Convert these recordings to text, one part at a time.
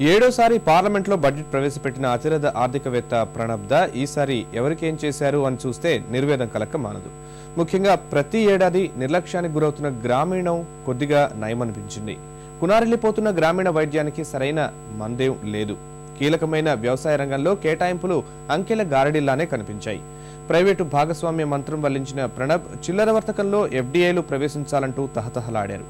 ఏడోసారి పార్లమెంట్లో బడ్జెట్ ప్రవేశపెట్టిన అతిరథ ఆర్థికవేత్త ప్రణబ్ దా ఈసారి ఎవరికేం చేశారు అని చూస్తే నిర్వేదం కలక్క మానదు. ముఖ్యంగా ప్రతి ఏడాది నిర్లక్ష్యానికి గురవుతున్న గ్రామీణం కొద్దిగా నయమనిపించింది. కునారిల్లిపోతున్న గ్రామీణ వైద్యానికి సరైన మందేం లేదు. కీలకమైన వ్యవసాయ రంగంలో కేటాయింపులు అంకెల గారడిల్లానే కనిపించాయి. ప్రైవేటు భాగస్వామ్య మంత్రం వల్లించిన ప్రణబ్ చిల్లర వర్తకంలో ఎఫ్డీఐలు ప్రవేశించాలంటూ తహతహలాడారు.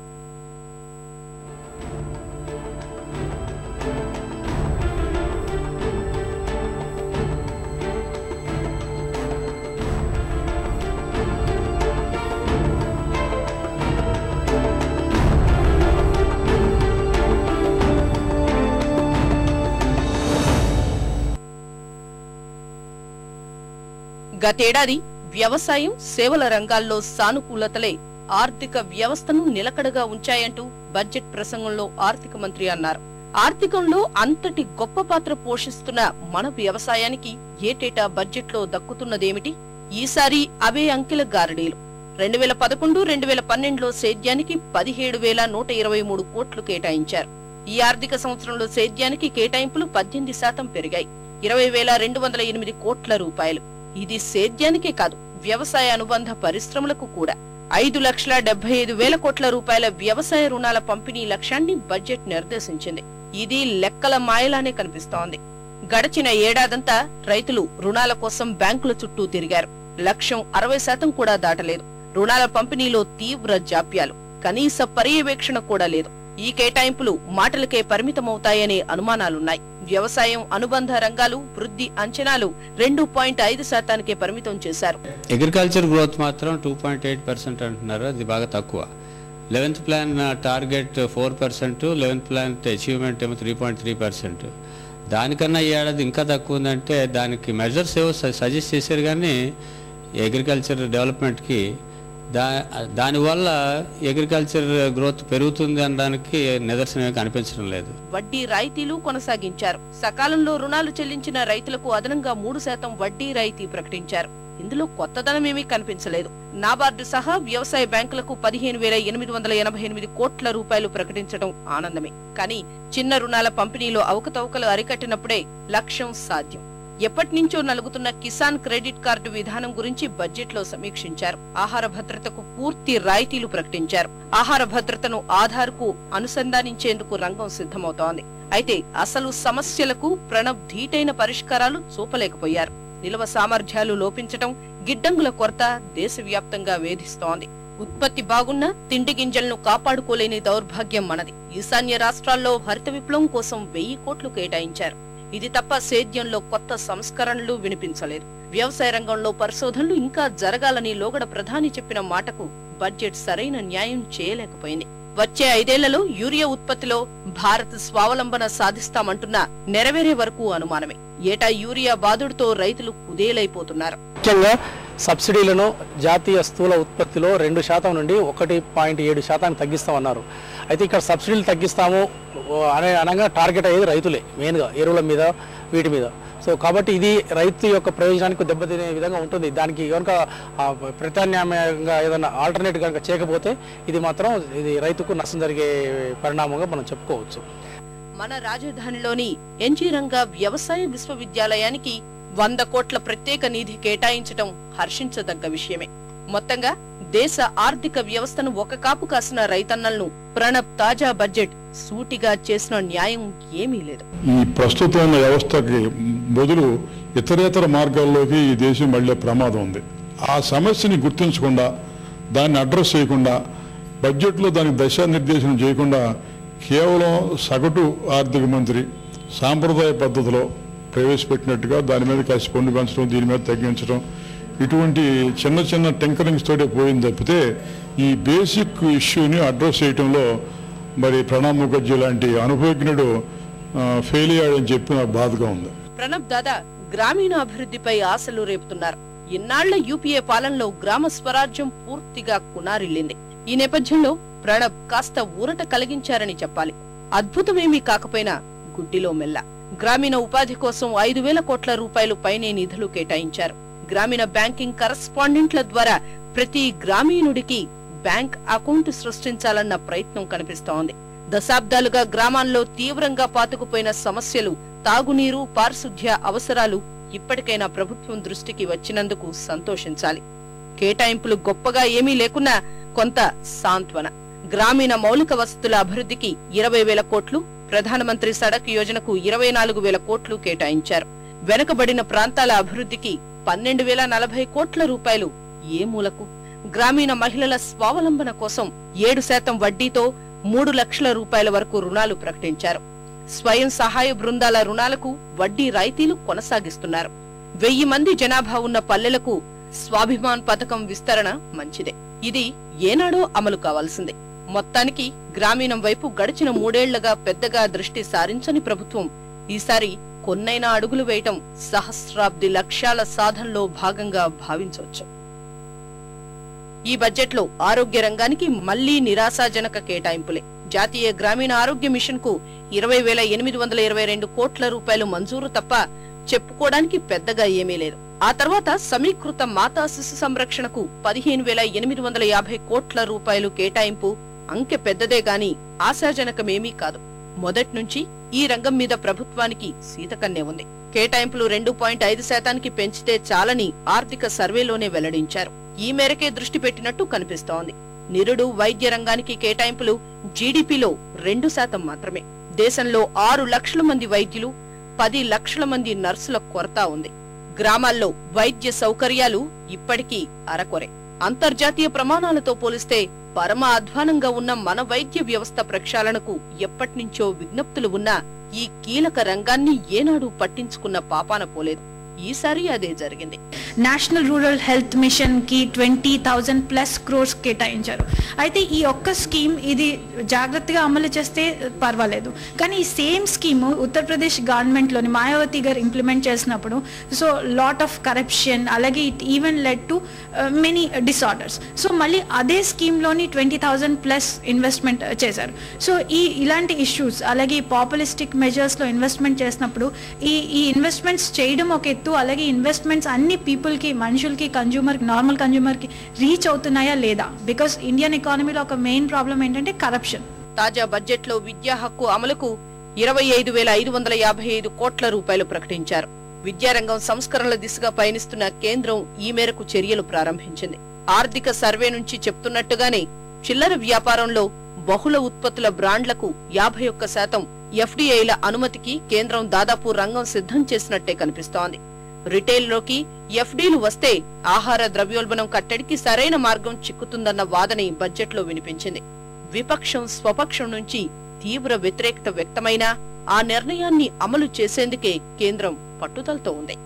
గతేడాది వ్యవసాయం సేవల రంగాల్లో సానుకూలతలే ఆర్థిక వ్యవస్థను నిలకడగా ఉంచాయంటూ బడ్జెట్ ప్రసంగంలో ఆర్థిక మంత్రి అన్నారు. ఆర్థికంలో అంతటి గొప్ప పాత్ర పోషిస్తున్న మన వ్యవసాయానికి ఏటేటా బడ్జెట్లో దక్కుతున్నదేమిటి? ఈసారి అవే అంకెల గారడీలు. రెండు వేల పదకొండు రెండు వేల పన్నెండులో సేద్యానికి పదిహేడు వేల నూట ఇరవై మూడు కోట్లు కేటాయించారు. ఈ ఆర్థిక సంవత్సరంలో సేద్యానికి కేటాయింపులు పద్దెనిమిది శాతం పెరిగాయి. ఇరవై వేల రెండు వందల ఎనిమిది కోట్ల రూపాయలు. ఇది సేద్యానికే కాదు వ్యవసాయ అనుబంధ పరిశ్రమలకు కూడా. ఐదు లక్షల డెబ్బై ఐదు వేల కోట్ల రూపాయల వ్యవసాయ రుణాల పంపిణీ లక్ష్యాన్ని బడ్జెట్ నిర్దేశించింది. ఇది లెక్కల మాయలానే కనిపిస్తోంది. గడచిన ఏడాదంతా రైతులు రుణాల కోసం బ్యాంకుల చుట్టూ తిరిగారు. లక్ష్యం అరవై శాతం కూడా దాటలేదు. రుణాల పంపిణీలో తీవ్ర జాప్యాలు. కనీస పర్యవేక్షణ కూడా లేదు. ఈ కేటాయింపులు మాటలకే పరిమితమవుతాయనే అనుమానాలున్నాయి. వ్యవసాయం అనుబంధ రంగాలు వృద్ధి అంచనాలు రెండు పాయింట్ ఐదు శాతానికే పరిమితం చేశారు. అగ్రికల్చర్ గ్రోత్ మాత్రం టూ పాయింట్ ఎయిట్ పర్సెంట్ అంటున్నారు. అది బాగా తక్కువ. Eleventh plan target four percent eleventh plan achievement ఏమో త్రీ పాయింట్ త్రీ పర్సెంట్ దానికన్నా ఈ ఏడాది ఇంకా తక్కువ ఉందంటే దానికి మెజర్స్ ఏవో సజెస్ట్ చేశారు కానీ అగ్రికల్చర్ డెవలప్మెంట్కి దా దానివల్ల అగ్రికల్చర్ గ్రోత్ పెరుగుతుంది అనడానికి నిదర్శనమే కనిపించడం లేదు. వడ్డీ రాయితీలు కొనసాగించారు. సకాలంలో రుణాలు చెల్లించిన రైతులకు అదనంగా మూడు శాతం వడ్డీ రాయితీ ప్రకటించారు. ఇందులో కొత్తదనమేమీ కనిపించలేదు. నాబార్డు సహా వ్యవసాయ బ్యాంకులకు పదిహేను వేల ఎనిమిది వందల ఎనభై ఎనిమిది కోట్ల రూపాయలు ప్రకటించడం ఆనందమే. కానీ చిన్న రుణాల పంపిణీలో అవకతవకలు అరికట్టినప్పుడే లక్ష్యం సాధ్యం. ఎప్పటి నుంచో నలుగుతున్న కిసాన్ క్రెడిట్ కార్డు విధానం గురించి బడ్జెట్లో సమీక్షించారు. ఆహార భద్రతకు పూర్తి రాయితీలు ప్రకటించారు. ఆహార భద్రతను ఆధార్కు అనుసంధానించేందుకు రంగం సిద్ధమవుతోంది. అయితే అసలు సమస్యలకు ప్రణబ్ ధీటైన పరిష్కారాలు చూపలేకపోయారు. నిల్వ సామర్థ్యాలు లోపించటం గిడ్డంగుల కొరత దేశవ్యాప్తంగా వేధిస్తోంది. ఉత్పత్తి బాగున్నా తిండి గింజలను కాపాడుకోలేని దౌర్భాగ్యం మనది. ఈశాన్య రాష్ట్రాల్లో హరిత విప్లవం కోసం వెయ్యి కోట్లు కేటాయించారు. ఇది తప్ప సేద్యంలో కొత్త సంస్కరణలు వినిపించలేదు. వ్యవసాయ రంగంలో పరిశోధనలు ఇంకా జరగాలని లోగడ ప్రధాని చెప్పిన మాటకు బడ్జెట్ సరైన న్యాయం చేయలేకపోయింది. వచ్చే ఐదేళ్ళలో యూరియా ఉత్పత్తిలో భారత్ స్వావలంబన సాధిస్తామంటున్నా నెరవేరే వరకు అనుమానమే. ఏటా యూరియా బాదుడుతో రైతులు కుదేలైపోతున్నారు. ముఖ్యంగా సబ్సిడీలను జాతీయ స్థూల ఉత్పత్తిలో రెండు శాతం నుండి ఒకటి పాయింట్ ఏడు శాతానికి తగ్గిస్తామన్నారు. అయితే ఇక్కడ సబ్సిడీలు తగ్గిస్తాము అనే అనగా టార్గెట్ అయ్యేది రైతులే మెయిన్గా ఎరువుల మీద వీటి మీద. సో కాబట్టి ఇది రైతు యొక్క ప్రయోజనానికి దెబ్బతినే విధంగా ఉంటుంది. దానికి కనుక ప్రత్యామ్నాయంగా ఏదైనా ఆల్టర్నేట్ కనుక చేయకపోతే ఇది మాత్రం ఇది రైతుకు నష్టం జరిగే పరిణామంగా మనం చెప్పుకోవచ్చు. మన రాజధానిలోని ఎన్జీ రంగ వ్యవసాయ విశ్వవిద్యాలయానికి వంద కోట్ల ప్రత్యేక నిధి కేటాయించటం హర్షించదగ్గ విషయమే. మొత్తంగా దేశ ఆర్థిక వ్యవస్థను ఒక కాపు కాసిన రైతన్నలను ప్రణబ్ తాజా బడ్జెట్ సూటిగా చేసిన న్యాయం ఏమీ లేదు. ఈ ప్రస్తుతం ఉన్న వ్యవస్థకి బదులు ఇతరేతర మార్గాల్లోకి ఈ దేశం మళ్ళీ ప్రమాదం ఉంది. ఆ సమస్యని గుర్తించకుండా దాన్ని అడ్రస్ చేయకుండా బడ్జెట్లో దానికి దిశానిర్దేశం చేయకుండా కేవలం సగటు ఆర్థిక మంత్రి సాంప్రదాయ పద్ధతిలో ప్రవేశపెట్టినట్టుగా దాని మీద కలిసి పన్ను పెంచడం దీని మీద తగ్గించడం ఇటువంటి చిన్న చిన్న టెంకరింగ్స్ తోటే పోయింది తప్పితే ఈ బేసిక్ ఇష్యూని అడ్రస్ చేయడంలో మరి ప్రణబ్ ముఖర్జీ లాంటి అనుభవజ్ఞుడు ఫెయిల్ అయ్యాడని చెప్పి నాకు బాధగా ఉంది. ప్రణబ్ దాదా గ్రామీణ అభివృద్ధిపై ఆశలు రేపుతున్నారు. ఇన్నాళ్ళ యూపీఏ పాలనలో గ్రామ స్వరాజ్యం పూర్తిగా కునారిల్లింది. ఈ నేపథ్యంలో ప్రణబ్ కాస్త ఊరట కలిగించారని చెప్పాలి. అద్భుతమేమీ కాకపోయినా గుడ్డిలో మెల్ల. గ్రామీణ ఉపాధి కోసం ఐదు వేల కోట్ల రూపాయలు పైనే నిధులు కేటాయించారు. గ్రామీణ బ్యాంకింగ్ కరస్పాండెంట్ల ద్వారా ప్రతి గ్రామీణుడికి బ్యాంక్ అకౌంట్ సృష్టించాలన్న ప్రయత్నం కనిపిస్తోంది. దశాబ్దాలుగా గ్రామాల్లో తీవ్రంగా పాతుకుపోయిన సమస్యలు తాగునీరు పారిశుధ్య అవసరాలు ఇప్పటికైనా ప్రభుత్వం దృష్టికి వచ్చినందుకు సంతోషించాలి. కేటాయింపులు గొప్పగా ఏమీ లేకున్నా కొంత సాంత్వన. గ్రామీణ మౌలిక వసతుల అభివృద్ధికి ఇరవై వేల కోట్లు ప్రధానమంత్రి సడక్ యోజనకు ఇరవై నాలుగు వేల కోట్లు కేటాయించారు. వెనుకబడిన ప్రాంతాల అభివృద్ధికి పన్నెండు వేల నలభై కోట్ల రూపాయలు. ఏ మూలకు? గ్రామీణ మహిళల స్వావలంబన కోసం ఏడు శాతం వడ్డీతో మూడు లక్షల రూపాయల వరకు రుణాలు ప్రకటించారు. స్వయం సహాయ బృందాల రుణాలకు వడ్డీ రాయితీలు కొనసాగిస్తున్నారు. వెయ్యి మంది జనాభా ఉన్న పల్లెలకు స్వాభిమాన్ పథకం విస్తరణ మంచిదే. ఇది ఏనాడో అమలు కావాల్సిందే. మొత్తానికి గ్రామీణం వైపు గడిచిన మూడేళ్ళగా పెద్దగా దృష్టి సారించని ప్రభుత్వం ఈసారి కొన్నైనా అడుగులు వేయటం సహస్రాబ్ది లక్ష్యాల సాధనలో భాగంగా భావించవచ్చు. ఈ బడ్జెట్లో ఆరోగ్య రంగానికి మళ్ళీ నిరాశాజనక కేటాయింపులే. జాతీయ గ్రామీణ ఆరోగ్య మిషన్కు ఇరవై వేల ఎనిమిది వందల ఇరవై రెండు కోట్ల రూపాయలు మంజూరు తప్ప చెప్పుకోవడానికి పెద్దగా ఏమీ లేదు. ఆ తర్వాత సమీకృత మాతా శిశు సంరక్షణకు పదిహేను వేల ఎనిమిది వందల యాభై కోట్ల రూపాయలు కేటాయింపు అంకె పెద్దదే గాని ఆశాజనకమేమీ కాదు. మొదట్నుంచి ఈ రంగం మీద ప్రభుత్వానికి సీతకన్నే ఉంది. కేటాయింపులు రెండు పాయింట్ ఐదు శాతానికి పెంచితే చాలని ఆర్థిక సర్వేలోనే వెల్లడించారు. ఈ మేరకే దృష్టి పెట్టినట్టు కనిపిస్తోంది. నిరుడు వైద్య రంగానికి కేటాయింపులు జీడీపీలో రెండు శాతం మాత్రమే. దేశంలో ఆరు లక్షల మంది వైద్యులు పది లక్షల మంది నర్సుల కొరత ఉంది. గ్రామాల్లో వైద్య సౌకర్యాలు ఇప్పటికీ అరకొరే. అంతర్జాతీయ ప్రమాణాలతో పోలిస్తే పరమ అధ్వానంగా ఉన్న మన వైద్య వ్యవస్థ ప్రక్షాళనకు ఎప్పటినుంచో విజ్ఞప్తులు ఉన్నా ఈ కీలక రంగాన్ని ఏనాడు పట్టించుకున్న పాపాన పోలేదు. ఈసారి అదే జరిగింది. నేషనల్ రూరల్ హెల్త్ మిషన్కి ట్వంటీ థౌజండ్ ప్లస్ క్రోర్స్ కేటాయించారు. అయితే ఈ ఒక్క స్కీమ్ ఇది జాగ్రత్తగా అమలు చేస్తే పర్వాలేదు. కానీ ఈ సేమ్ స్కీమ్ ఉత్తరప్రదేశ్ గవర్నమెంట్లోని మాయావతి గారు ఇంప్లిమెంట్ చేసినప్పుడు సో లాట్ ఆఫ్ కరప్షన్ అలాగే it even led to many disorders so మళ్ళీ అదే స్కీమ్లోని ట్వంటీ థౌజండ్ ప్లస్ ఇన్వెస్ట్మెంట్ చేశారు. సో ఈ ఇలాంటి ఇష్యూస్ అలాగే ఈ పాపులిస్టిక్ మెజర్స్లో ఇన్వెస్ట్మెంట్ చేసినప్పుడు ఈ ఈ ఇన్వెస్ట్మెంట్స్ చేయడం ఒక ఎత్తు అలాగే ఇన్వెస్ట్మెంట్స్ అన్ని పీపుల్కి మనుషులకి కన్జ్యూమర్కి నార్మల్ కన్జ్యూమర్కి రీచ్ అవుతున్నాయా లేదా? బికాస్ ఇండియన్ ఎకానమీలో ఒక మెయిన్ ప్రాబ్లం ఏంటంటే కరప్షన్ తాజా బడ్జెట్లో విద్యా హక్కు అమలుకు ఇరవై ఐదు వేల ఐదు వందల యాభై ఐదు కోట్ల రూపాయలు ప్రకటించారు. విద్యారంగం సంస్కరణల దిశగా పయనిస్తున్న కేంద్రం ఈ మేరకు చర్యలు ప్రారంభించింది. ఆర్థిక సర్వే నుంచి చెప్తున్నట్టుగానే చిల్లర వ్యాపారంలో బహుళ ఉత్పత్తుల బ్రాండ్లకు యాభై ఒక్క శాతం ఎఫ్డీఐల అనుమతికి కేంద్రం దాదాపు రంగం సిద్ధం చేసినట్టే కనిపిస్తోంది. రిటైల్లోకి ఎఫ్డీలు వస్తే ఆహార ద్రవ్యోల్బణం కట్టడికి సరైన మార్గం చిక్కుతుందన్న వాదన బడ్జెట్లో వినిపించింది. విపక్షం స్వపక్షం నుంచి తీవ్ర వ్యతిరేకత వ్యక్తమైనా ఆ నిర్ణయాన్ని అమలు చేసేందుకే కేంద్రం పట్టుదలతో ఉంది.